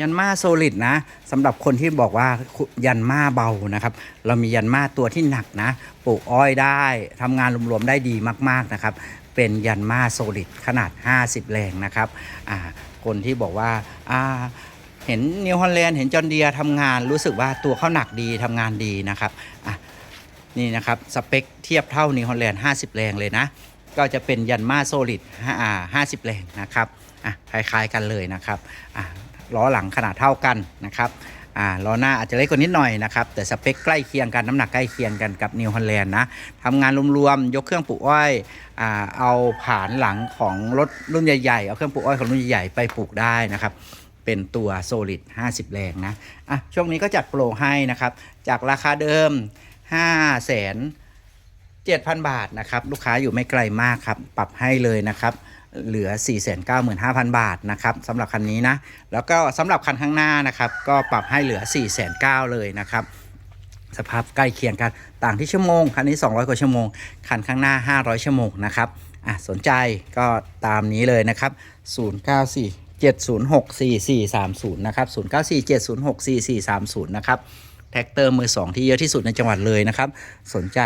ยันมาโซลิดนะสำหรับคนที่บอกว่ายันมาเบานะครับ เรามียันมาตัวที่หนักนะปลูกอ้อยได้ทำงานรวมๆได้ดีมากๆนะครับ เป็นยันมาโซลิดขนาด 50 แรงนะครับอ่าคนที่บอกว่าอ่าเห็นนิวฮอลแลนด์เห็นจอห์นเดียทำงานรู้สึกว่าตัวเขาหนักดีทำงานดีนะครับอะนี่นะครับสเปคเทียบเท่านิวฮอลแลนด์ 50 แรงเลยนะ ก็จะเป็นยันมาโซลิดห้าสิบแรงนะครับอะคล้ายๆกันเลยนะครับอะ ล้อหลังขนาดเท่ากันนะครับอ่าล้อหน้าอาจจะเล็กกว่านิดหน่อยนะครับแต่สเปคใกล้เคียงกันน้ำหนักใกล้เคียงกันกับนิวฮอลแลนด์นะทำงานรวมๆยกเครื่องปลูกอ้อยอ่าเอาผานหลังของรถรุ่นใหญ่ๆ เอาเครื่องปลูกอ้อยของรุ่นใหญ่ๆไปปลูกได้นะครับเป็นตัวโซลิด50 แรงนะอะช่วงนี้ก็จัดโปรให้นะครับ จากราคาเดิม5 0 0 0 0 7,000 บาทนะครับ ลูกค้าอยู่ไม่ไกลมากครับ ปรับให้เลยนะครับ เหลือ 495,000 บาทนะครับสำหรับคันนี้นะ แล้วก็สำหรับคันข้างหน้านะครับ ก็ปรับให้เหลือ4,900เลยนะครับ สภาพใกล้เคียงกันต่างที่ชั่วโมง คันนี้ 200 กว่าชั่วโมง คันข้างหน้า 500 ชั่วโมงนะครับอะสนใจก็ตามนี้เลยนะครับ 094 706 4430 นะครับ 094 706 4430 นะครับ แท็กเตอร์มือ 2 ที่เยอะที่สุดในจังหวัดเลยนะครับ สนใจ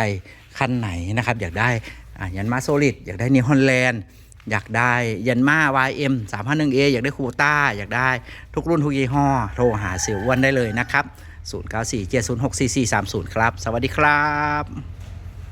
คันไหนนะครับ อยากได้อะยันมาโซลิดอยากได้นิวฮอลแลนด์ อยากได้ยันมา YM 351A อยากได้คูต้า อยากได้ทุกรุ่นทุกยี่ห้อ โทรหาเสียวอ้วนได้เลยนะครับ 094 706 4430 ครับ สวัสดีครับ